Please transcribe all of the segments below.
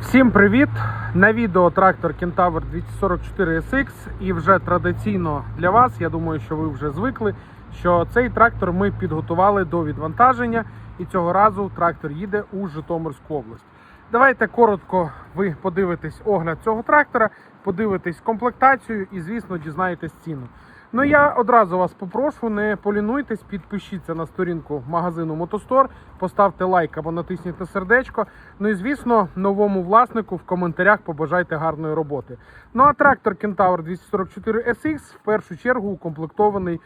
Всім привіт! На відео трактор Kentaur 244 SX і вже традиційно для вас, я думаю, що ви вже звикли, що цей трактор ми підготували до відвантаження і цього разу трактор їде у Житомирську область. Давайте коротко ви подивитесь огляд цього трактора, подивитесь комплектацію і, звісно, дізнаєтесь ціну. Ну я одразу вас попрошу, не полінуйтесь, підпишіться на сторінку магазину Мотостор, поставте лайк або натисніть на сердечко. Ну і звісно, новому власнику в коментарях побажайте гарної роботи. Ну а трактор Kentaur 244 SX в першу чергу укомплектований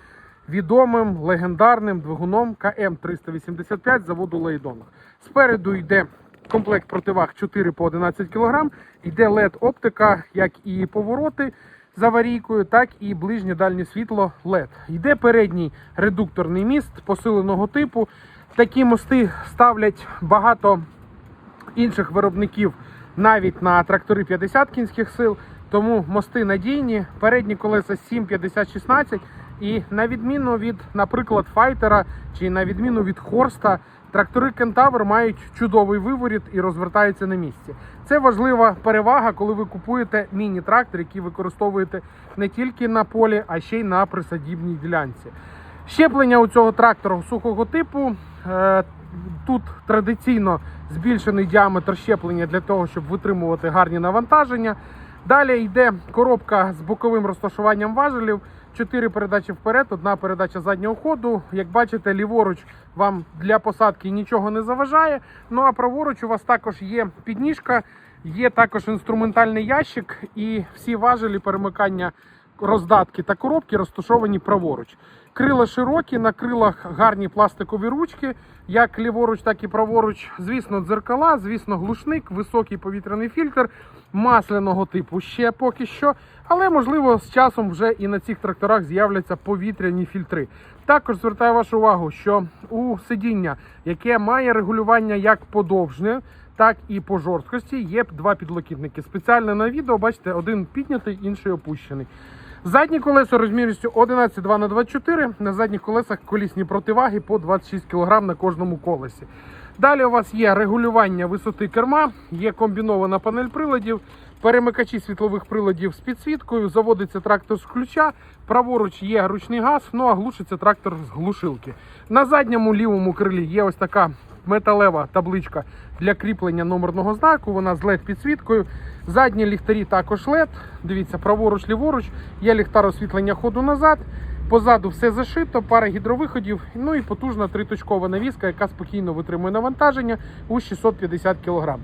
відомим легендарним двигуном КМ 385 заводу Лейдонг. Спереду йде комплект противаг 4 по 11 кг, йде LED оптика, як і повороти з аварійкою, так і ближнє дальнє світло LED. Йде передній редукторний міст посиленого типу. Такі мости ставлять багато інших виробників навіть на трактори 50 кінських сил. Тому мости надійні, передні колеса 7, 50, 16. І на відміну від, наприклад, файтера чи на відміну від Хорста, трактори Кентавр мають чудовий виворіт і розвертаються на місці. Це важлива перевага, коли ви купуєте міні-трактор, який використовуєте не тільки на полі, а ще й на присадібній ділянці. Щеплення у цього трактора сухого типу. Е, Тут традиційно збільшений діаметр щеплення для того, щоб витримувати гарні навантаження. Далі йде коробка з боковим розташуванням важелів. Чотири передачі вперед, одна передача заднього ходу. Як бачите, ліворуч вам для посадки нічого не заважає. Ну а праворуч у вас також є підніжка, є також інструментальний ящик і всі важелі перемикання роздатки та коробки розташовані праворуч. Крила широкі, на крилах гарні пластикові ручки, як ліворуч, так і праворуч. Звісно, дзеркала, звісно, глушник, високий повітряний фільтр масляного типу ще поки що. Але можливо з часом вже і на цих тракторах з'являться повітряні фільтри. Також звертаю вашу увагу, що у сидіння, яке має регулювання як подовжне, так і по жорсткості, є два підлокітники. Спеціально на відео бачите, один піднятий, інший опущений. Задні колеса розмірністю 11,2 на 24 на задніх колесах колісні противаги по 26 кг на кожному колесі. Далі у вас є регулювання висоти керма, є комбінована панель приладів, перемикачі світлових приладів з підсвіткою, заводиться трактор з ключа, праворуч є ручний газ, ну а глушиться трактор з глушилки. На задньому лівому крилі є ось така металева табличка для кріплення номерного знаку. Вона з led підсвіткою. Задні ліхтарі також LED. Дивіться, праворуч, ліворуч, є ліхтар освітлення ходу назад. Позаду все зашито, пара гідровиходів, ну і потужна триточкова навіска, яка спокійно витримує навантаження у 650 кг.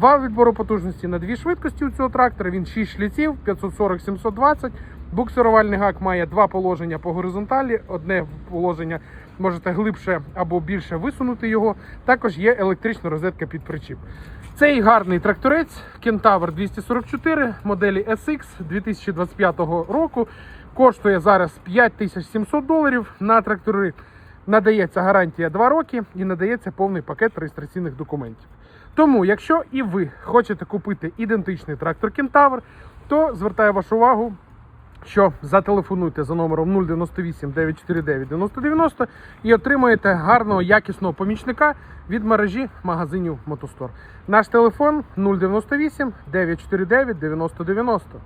Вал відбору потужності на дві швидкості у цього трактора. Він 6 шліців, 540-720. Буксирувальний гак має два положення по горизонталі. Одне положення можете глибше або більше висунути його. Також є електрична розетка під причіп. Цей гарний тракторець Kentaur 244 моделі SX 2025 року. Коштує зараз 5700 доларів на трактори. Надається гарантія 2 роки і надається повний пакет реєстраційних документів. Тому, якщо і ви хочете купити ідентичний трактор Kentaur, то звертаю вашу увагу, що зателефонуйте за номером 098 949 9090 і отримаєте гарного якісного помічника від мережі магазинів Мотостор. Наш телефон 098 949 9090.